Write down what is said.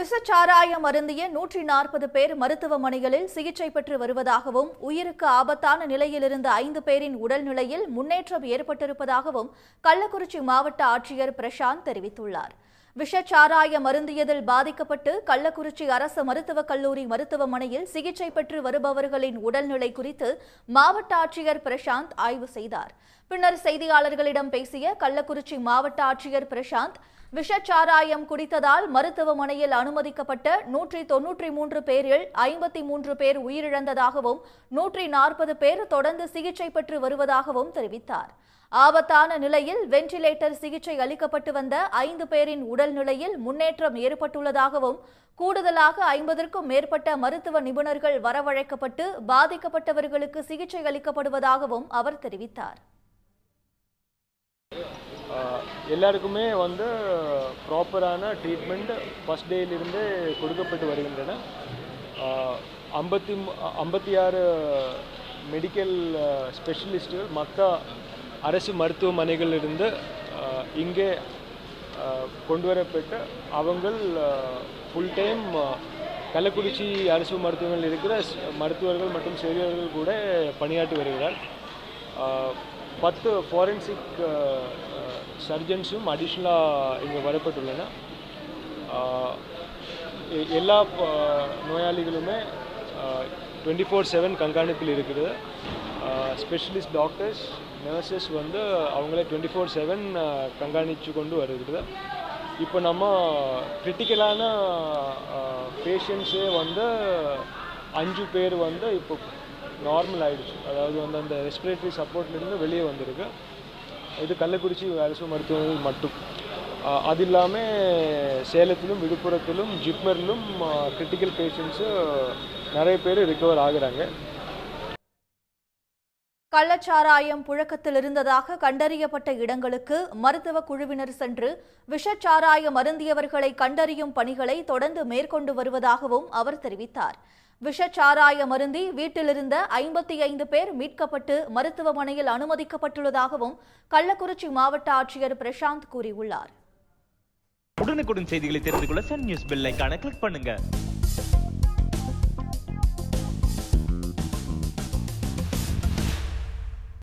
விஷச்சாராய மருந்திய நூற்றி நாற்பது பேர் மருத்துவமனைகளில் சிகிச்சை பெற்று வருவதாகவும் உயிருக்கு ஆபத்தான நிலையிலிருந்த ஐந்து பேரின் உடல்நிலையில் முன்னேற்றம் ஏற்பட்டிருப்பதாகவும் கள்ளக்குறிச்சி மாவட்ட ஆட்சியர் பிரசாந்த் தெரிவித்துள்ளார். விஷச்சாராய மருந்தியதில் பாதிக்கப்பட்டு கள்ளக்குறிச்சி அரசு மருத்துவக் கல்லூரி மருத்துவமனையில் சிகிச்சை பெற்று வருபவர்களின் உடல்நிலை குறித்து மாவட்ட ஆட்சியர் பிரசாந்த் ஆய்வு செய்தார். பின்னர் செய்தியாளர்களிடம் பேசிய கள்ளக்குறிச்சி மாவட்ட ஆட்சியர் பிரசாந்த் விஷச்சாராயம் குடித்ததால் மருத்துவமனையில் அனுமதிக்கப்பட்ட நூற்றி தொன்னூற்றி மூன்று பேரில் ஐம்பத்தி மூன்று பேர் உயிரிழந்ததாகவும் நூற்றி நாற்பது பேர் தொடர்ந்து சிகிச்சை பெற்று வருவதாகவும் தெரிவித்தார். ஆபத்தான நிலையில் வென்டிலேட்டர் சிகிச்சை அளிக்கப்பட்டு வந்த ஐந்து பேரின் உடல்நிலையில் முன்னேற்றம் ஏற்பட்டுள்ளதாகவும் கூடுதலாக ஐம்பதற்கும் மேற்பட்ட மருத்துவ நிபுணர்கள் வரவழைக்கப்பட்டு பாதிக்கப்பட்டவர்களுக்கு சிகிச்சை அளிக்கப்படுவதாகவும் அவர் தெரிவித்தார். எல்லாருக்குமே வந்து ப்ராப்பரான ட்ரீட்மெண்ட் ஃபஸ்ட் டேயிலிருந்து கொடுக்கப்பட்டு வருகின்றன. ஐம்பத்தி ஐம்பத்தி ஆறு மெடிக்கல் ஸ்பெஷலிஸ்ட்டுகள் மற்ற அரசு மருத்துவமனைகளிலிருந்து இங்கே கொண்டு வரப்பட்டு அவங்கள் ஃபுல் டைம் கள்ளக்குறிச்சி அரசு மருத்துவமனையில் இருக்கிற மருத்துவர்கள் மற்றும் செவிலியர்கள் கூட பணியாற்றி வருகிறார். பத்து ஃபாரன்சிக் சர்ஜன்ஸும் அடிஷ்னலாக இங்கே வரப்பட்டுள்ளன. எ- எல்லா நோயாளிகளுமே டுவெண்ட்டி ஃபோர் செவன் கண்காணிப்பில் இருக்குது. ஸ்பெஷலிஸ்ட் டாக்டர்ஸ் நர்சஸ் வந்து அவங்களே டுவெண்ட்டி ஃபோர் செவன் கண்காணித்து கொண்டு வருகிறது. இப்போ நம்ம கிரிட்டிக்கலான பேஷண்ட்ஸே வந்து அஞ்சு பேர் வந்து இப்போ நார்மல் ஆகிடுச்சு அதாவது வந்து அந்த ரெஸ்பிரேட்டரி சப்போர்ட்லேருந்து வெளியே வந்திருக்கு. இது கள்ளக்குறிச்சி அரசு மருத்துவமனை மட்டும். அது இல்லாமல் சேலத்திலும் விழுப்புரத்திலும் ஜிப்மரிலும் கிரிட்டிக்கல் பேஷண்ட்ஸு நிறைய பேர் ரிகவர் ஆகுறாங்க. கள்ளச்சாராயம் புழக்கத்தில் இருந்ததாக கண்டறியப்பட்ட இடங்களுக்கு மருத்துவ குழுவினர் சென்று விஷச்சாராயம் அருந்தியவர்களை கண்டறியும் பணிகளை தொடர்ந்து மேற்கொண்டு வருவதாகவும் அவர் தெரிவித்தார். விஷச்சாராய மருந்தி வீட்டிலிருந்த ஐம்பத்தி ஐந்து பேர் மீட்கப்பட்டு மருத்துவமனையில் அனுமதிக்கப்பட்டுள்ளதாகவும் கள்ளக்குறிச்சி மாவட்ட ஆட்சியர் பிரசாந்த் கூறியுள்ளார். உடனுக்குடன் செய்திகளை தெரிந்து கொள்ள சன் நியூஸ் பெல் கிளிக் பண்ணுங்க.